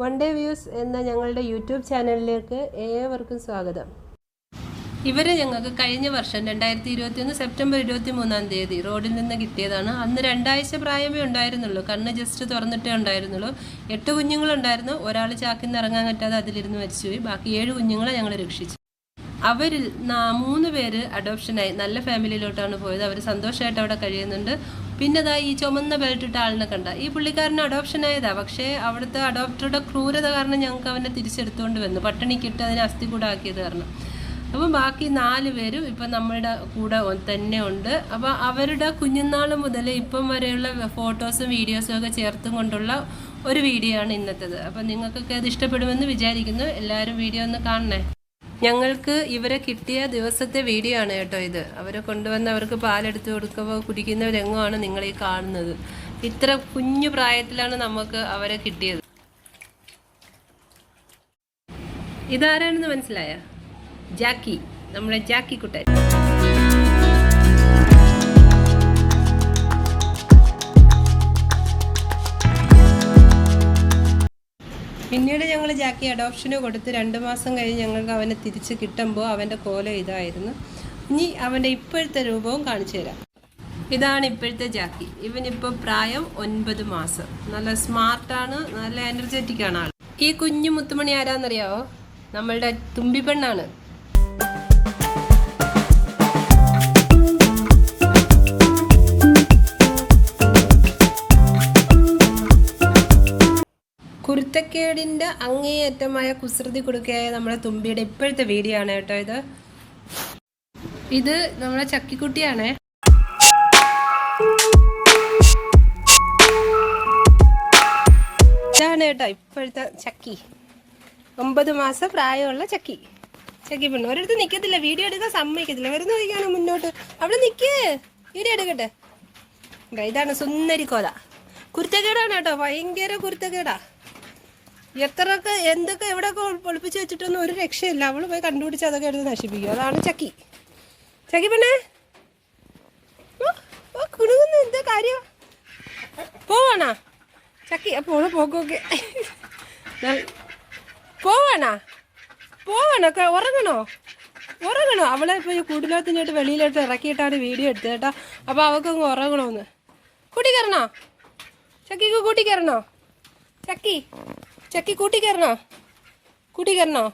One day views എന്ന ഞങ്ങളുടെ YouTube ചാനലിലേക്ക് ഏവർക്കും സ്വാഗതം. ഇവരെ ഞങ്ങൾക്ക് കഴിഞ്ഞ വർഷം രണ്ടായിരത്തി ഇരുപത്തിയൊന്ന് സെപ്റ്റംബർ ഇരുപത്തി മൂന്നാം തീയതി റോഡിൽ നിന്ന് കിട്ടിയതാണ്. അന്ന് രണ്ടാഴ്ച പ്രായമേ ഉണ്ടായിരുന്നുള്ളൂ. കണ്ണ് ജസ്റ്റ് തുറന്നിട്ടേ ഉണ്ടായിരുന്നുള്ളൂ. എട്ട് കുഞ്ഞുങ്ങളുണ്ടായിരുന്നു ഒരാൾ ചാക്കിൽ നിന്ന് ഇറങ്ങാൻ പറ്റാതെ അതിലിരുന്ന് മരിച്ചുപോയി. ബാക്കി ഏഴ് കുഞ്ഞുങ്ങളെ ഞങ്ങൾ രക്ഷിച്ചു. അവരിൽ മൂന്ന് പേര് അഡോപ്ഷനായി നല്ല ഫാമിലിയിലോട്ടാണ് പോയത്. അവർ സന്തോഷമായിട്ട് അവിടെ കഴിയുന്നുണ്ട്. പിന്നെ ദാ ഈ ചുമന്ന ബെൽറ്റ് ഇട്ട ആളിനെ കണ്ട. ഈ പുള്ളിക്കാരന് അഡോപ്ഷൻ ആയതാ. പക്ഷേ അവിടുത്തെ അഡോപ്റ്ററുടെ ക്രൂരത കാരണം ഞങ്ങൾക്ക് അവനെ തിരിച്ചെടുത്തുകൊണ്ട് വന്നു. പട്ടിണിക്കിട്ട് അതിനെ അസ്ഥി കൂടാക്കിയത് കാരണം. അപ്പം ബാക്കി നാല് പേരും ഇപ്പം നമ്മളുടെ കൂടെ തന്നെ ഉണ്ട്. അപ്പോൾ അവരുടെ കുഞ്ഞുനാൾ മുതൽ ഇപ്പം വരെയുള്ള ഫോട്ടോസും വീഡിയോസും ഒക്കെ ചേർത്തും കൊണ്ടുള്ള ഒരു വീഡിയോ ആണ് ഇന്നത്തേത്. അപ്പം നിങ്ങൾക്കൊക്കെ അത് ഇഷ്ടപ്പെടുമെന്ന് വിചാരിക്കുന്നു. എല്ലാവരും വീഡിയോ ഒന്ന് കാണണേ. ഞങ്ങൾക്ക് ഇവരെ കിട്ടിയ ദിവസത്തെ വീഡിയോ ആണ് കേട്ടോ ഇത്. അവരെ കൊണ്ടുവന്ന് അവർക്ക് പാലെടുത്ത് കൊടുക്കുമ്പോൾ കുടിക്കുന്ന രംഗമാണ് നിങ്ങൾ ഈ കാണുന്നത്. ഇത്ര കുഞ്ഞു പ്രായത്തിലാണ് നമുക്ക് അവരെ കിട്ടിയത്. ഇതാരാണെന്ന് മനസ്സിലായ? ജാക്കി നമ്മളെ ജാക്കി കുട്ടൻ. പിന്നീട് ഞങ്ങൾ ജാക്കി അഡോപ്ഷന് കൊടുത്ത് രണ്ട് മാസം കഴിഞ്ഞ് ഞങ്ങൾക്ക് അവനെ തിരിച്ച് കിട്ടുമ്പോൾ അവന്റെ കോലം ഇതായിരുന്നു. ഇനി അവന്റെ ഇപ്പോഴത്തെ രൂപവും കാണിച്ചു തരാം. ഇതാണ് ഇപ്പോഴത്തെ ജാക്കി. ഇവനിപ്പോൾ പ്രായം ഒൻപത് മാസം. നല്ല സ്മാർട്ടാണ് നല്ല എനർജറ്റിക് ആണ് ആൾ ഈ കുഞ്ഞു മുത്തുമണി ആരാന്നറിയാവോ? നമ്മളുടെ തുമ്പിപ്പെണ്ണാണ്. കുരുത്തക്കേടിന്റെ അങ്ങേയറ്റമായ കുസൃതി കൊടുക്കുകയായ നമ്മുടെ തുമ്പിയുടെ ഇപ്പോഴത്തെ വീഡിയോ ആണ് കേട്ടോ ഇത്. ഇത് നമ്മളെ ചക്കിക്കുട്ടിയാണ്. ഇതാണ് കേട്ടോ ഇപ്പോഴത്തെ ചക്കി. ഒമ്പത് മാസം പ്രായമുള്ള ചക്കി. ചക്കി പെണ്ണ്. ഒരിടത്ത് നിൽക്കത്തില്ല വീഡിയോ എടുക്കാൻ സമ്മതിക്കത്തില്ല. വരുന്ന വഴിക്കാണ് മുന്നോട്ട്. അവിടെ നിൽക്ക് വീഡിയോ എടുക്കട്ടെ. ഇതാണ് സുന്ദരി കോല കുരുത്തക്കേടാണ് കേട്ടോ. ഭയങ്കര കുരുത്തക്കേടാ. എത്രയൊക്കെ എന്തൊക്കെ എവിടെയൊക്കെ ഒളി- ഒളിപ്പിച്ച് വെച്ചിട്ടൊന്നും ഒരു രക്ഷയില്ല. അവൾ പോയി കണ്ടുപിടിച്ച് അതൊക്കെ എടുത്ത് നശിപ്പിക്കും. അതാണ് ചക്കി. ചക്കി ഓ, കുണുങ്ങുന്നു. എന്താ കാര്യം? പോവാണാ? ചക്കി അപ്പോൾ പോക്കോക്കെ. പോവാണാ? പോവാണോ? ഉറങ്ങണോ? ഉറങ്ങണോ? അവളെ ഇപ്പോൾ ഈ കൂടിനകത്തിനോട്ട് വെളിയിലോട്ട് ഇറക്കിയിട്ടാണ് വീഡിയോ എടുത്തത് കേട്ടോ. അപ്പോൾ അവൾക്കങ്ങ് ഉറങ്ങണമെന്ന് കൂട്ടി കയറണോ ചക്കിക്ക് കൂട്ടിക്കരണോ ചക്കി. ചക്കി കൂട്ടി കയറണോ? കൂട്ടി കയറണോ?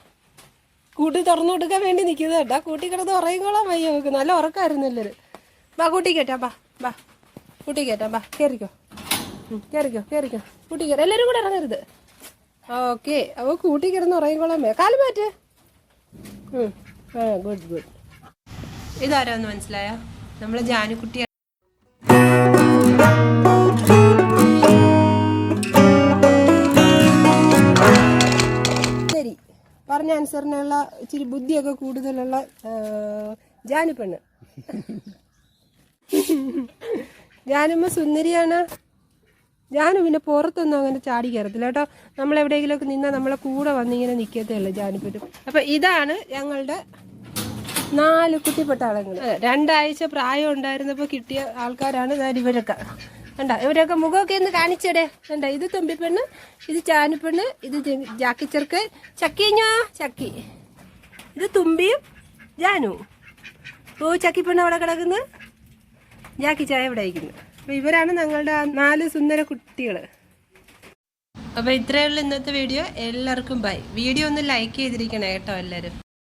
കൂട്ടി തുറന്നു കൊടുക്കാൻ വേണ്ടി നിൽക്കുന്നത് കേട്ടാ. കൂട്ടി കിടന്ന് ഉറങ്ങിക്കോളാം വയ്യ നോക്ക് നല്ല ഉറക്കമായിരുന്നു എല്ലാവരും ബാ കൂട്ടി കയറ്റാ. ബാ ബാ. കൂട്ടി കയറ്റാ. ബാ കയറിക്കോ. കയറിക്കോ കയറിക്കോ. കൂട്ടി കയറി. എല്ലാവരും കൂടെ ഇറങ്ങരുത്. ഓക്കെ. അപ്പോൾ കൂട്ടി കിടന്ന് ഉറങ്ങിക്കോളാം. വയ്യ കാൽ മാറ്റ്. ആ ഗുഡ് ഗുഡ്. ഇതാരാന്ന് മനസ്സിലായോ? നമ്മൾ ജാനുക്കുട്ടി ആൻസറിനുള്ള ഇച്ചിരി ബുദ്ധിയൊക്കെ കൂടുതലുള്ള ജാനിപ്പെണ്ണ് ജാനമ്മ സുന്ദരിയാണ്. ജാനു പിന്നെ പുറത്തൊന്നും അങ്ങനെ ചാടി കയറത്തില്ല. കേട്ടോ നമ്മൾ എവിടെയെങ്കിലുമൊക്കെ നിന്നാൽ നമ്മളെ കൂടെ വന്നിങ്ങനെ നിൽക്കത്തേ ഉള്ളൂ ജാനുപ്പറ്റും അപ്പം ഇതാണ് ഞങ്ങളുടെ നാല് കുട്ടിപ്പെട്ട ആളുകൾ രണ്ടാഴ്ച പ്രായം ഉണ്ടായിരുന്നപ്പോൾ കിട്ടിയ ആൾക്കാരാണ് ഇവരൊക്കെ. കണ്ട? ഇവരൊക്കെ മുഖമൊക്കെ ഒന്ന് കാണിച്ചേടെ കണ്ട? ഇത് തുമ്പിപ്പെണ്ണ് ഇത് ചാനുപ്പെണ്ണ് ഇത് ജാക്കി ജാക്കിച്ചെറുക്ക് ചക്കിഞ്ഞോ ചക്കി. ഇത് തുമ്പിയും ജാനു ഓ ചക്കിപ്പെണ്ണ് അവിടെ കിടക്കുന്നു. ജാക്കി ചായ ഇവിടെ ഇരിക്കുന്നു. അപ്പൊ ഇവരാണ് ഞങ്ങളുടെ നാല് സുന്ദര കുട്ടികൾ അപ്പൊ ഇത്രയുള്ള ഇന്നത്തെ വീഡിയോ. എല്ലാവർക്കും ബൈ വീഡിയോ ഒന്ന് ലൈക്ക് ചെയ്തിരിക്കണേ കേട്ടോ എല്ലാവരും.